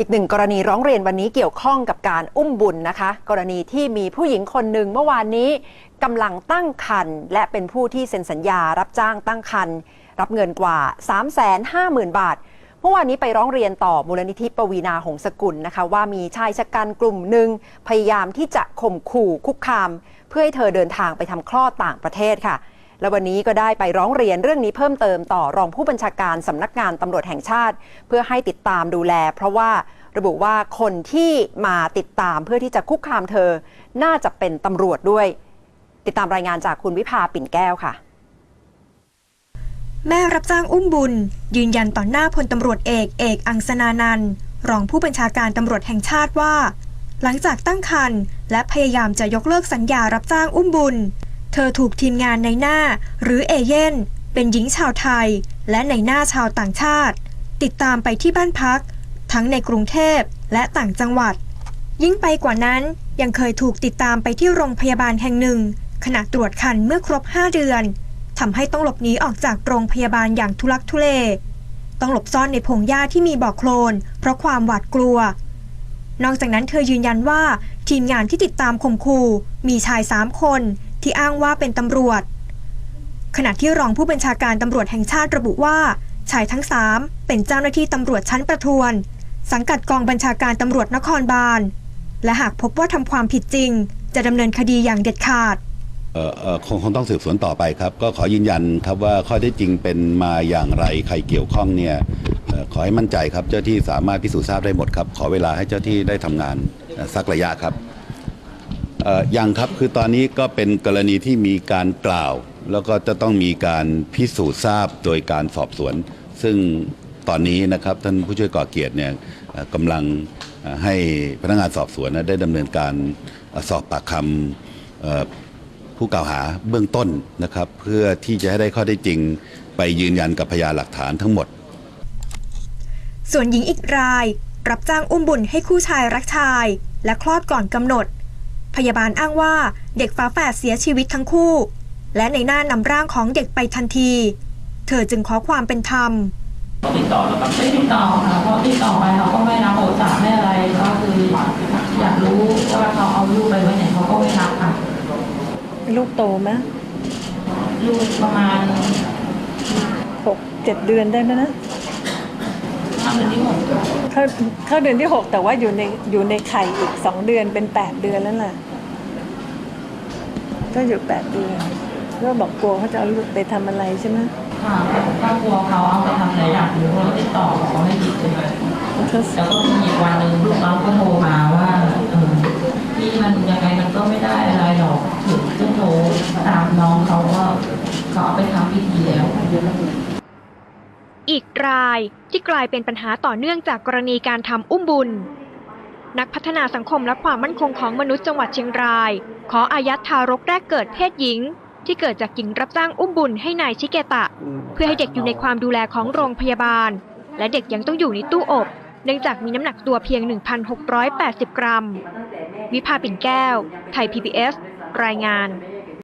อีกหนึ่งกรณีร้องเรียนวันนี้เกี่ยวข้องกับการอุ้มบุญนะคะ กรณีที่มีผู้หญิงคนหนึ่งเมื่อวานนี้กำลังตั้งครรภ์และเป็นผู้ที่เซ็นสัญญารับจ้างตั้งครรภ์รับเงินกว่า 350,000 บาท เมื่อวานนี้ไปร้องเรียนต่อมูลนิธิปวีนาหงสกุลนะคะ ว่ามีชายชะกันกลุ่มหนึ่งพยายามที่จะข่มขู่คุกคาม เพื่อให้เธอเดินทางไปทำคลอดต่างประเทศค่ะ และวันนี้ก็ได้ไปร้องเรียนเรื่องนี้เพิ่มเติมต่อรองผู้บัญชาการสำนักงานตำรวจแห่งชาติ เพื่อให้ติดตามดูแล เพราะว่าระบุว่าคนที่มาติดตามเพื่อที่จะคุกคามเธอ น่าจะเป็นตำรวจด้วย ติดตามรายงานจากคุณวิภาปิ่นแก้วค่ะแม่รับจ้างอุ้มบุญ ยืนยันต่อหน้าพลตำรวจเอกเอกอังสนานันรองผู้บัญชาการตำรวจแห่งชาติว่า หลังจากตั้งครรภ์และพยายามจะยกเลิกสัญญารับจ้างอุ้มบุญ เธอถูกทีมงานในหน้า หรือเอเย่นเป็นหญิงชาวไทย และในหน้าชาวต่างชาติ ติดตามไปที่บ้านพัก ทั้งในกรุงเทพและต่างจังหวัด ยิ่งไปกว่านั้นยังเคยถูกติดตามไปที่โรงพยาบาลแห่งหนึ่ง ขณะตรวจคันเมื่อครบ 5 เดือนทำให้ต้องหลบหนีออกจากโรงพยาบาลอย่างทุลักทุเล ต้องหลบซ่อนในพงหญ้าที่มีบ่อโคลน เพราะความหวาดกลัว นอกจากนั้นเธอยืนยันว่าทีมงานที่ติดตามข่มขู่มีชายสามคน ที่อ้างว่าเป็นตำรวจ ขณะที่รองผู้บัญชาการตำรวจแห่งชาติระบุว่าชายทั้งสามเป็นเจ้าหน้าที่ตำรวจชั้นประทวน สังกัดกองบัญชาการตำรวจนครบาล และหากพบว่าทำความผิดจริง จะดำเนินคดีอย่างเด็ดขาดคงคงต้องสืบสวนต่อไปครับ ก็ขอยืนยันครับว่าข้อเท็จจริงเป็นมาอย่างไรใครเกี่ยวข้องเนี่ยออขอให้มั่นใจครับเจ้าที่สามารถพิสูจน์ทราบได้หมดครับ ขอเวลาให้เจ้าที่ได้ทำงานสักระยะครับ ยังครับคือตอนนี้ก็เป็นกรณีที่มีการกล่าว แล้วก็จะต้องมีการพิสูจน์ทราบโดยการสอบสวน ซึ่งตอนนี้นะครับท่านผู้ช่วยก่อเกียรติเนี่ยกำลังให้พนักงานสอบสวนได้ดำเนินการสอบปากคำผู้กล่าวหาเบื้องต้นนะครับ เพื่อที่จะให้ได้ข้อได้จริงไปยืนยันกับพยานหลักฐานทั้งหมด ส่วนหญิงอีกราย รับจ้างอุ้มบุญให้คู่ชายรักชาย และคลอดก่อนกำหนด พยาบาลอ้างว่าเด็กฝาแฝดเสียชีวิตทั้งคู่ และในหน้านำร่างของเด็กไปทันที เธอจึงขอความเป็นธรรมเขาติดต่อแล้วครับไม่ติดต่อค่ะเพราะติดต่อไปเขาก็ไม่รับโทรศัพท์ไม่อะไรก็คืออยากรู้ว่าเขาเอาลูกไปไว้ไหนเขาก็ไม่รับค่ะลูกโตไหมลูกประมาณหกเจ็ดเดือนได้ไหมนะ ห้าเดือนที่หก เข้าเข้าเดือนที่หกแต่ว่าอยู่ในอยู่ในไข่อีกสองเดือนเป็นแปดเดือนแล้วล่ะ ก็อยู่แปดเดือนก็บอกกลัวเขาจะเอาลูกไปทำอะไรใช่ไหมค่ะครอบครัวเขาเอาไปทำอะไรอยากรู้เขาติดต่อเขาไม่หยิบเลยเขาแล้วก็มีอีกวันหนึ่งลูกน้องก็โทรมาว่าเออพี่มันยังไงมันก็ไม่ได้อะไรหรอกถึงต้องโทรตามน้องเขาว่าเขาเอาไปทำพิธีแล้ว อีกรายที่กลายเป็นปัญหาต่อเนื่องจากกรณีการทำอุ้มบุญ นักพัฒนาสังคมและความมั่นคงของมนุษย์จังหวัดเชียงราย ขออายัดทารกแรกเกิดเพศหญิง ที่เกิดจากหญิงรับจ้างอุ้มบุญให้นายชิเกตะ เพื่อให้เด็กอยู่ในความดูแลของโรงพยาบาล และเด็กยังต้องอยู่ในตู้อบ เนื่องจากมีน้ำหนักตัวเพียง 1,680 กรัม วิภาปิ่นแก้ว ไทย PBS รายงาน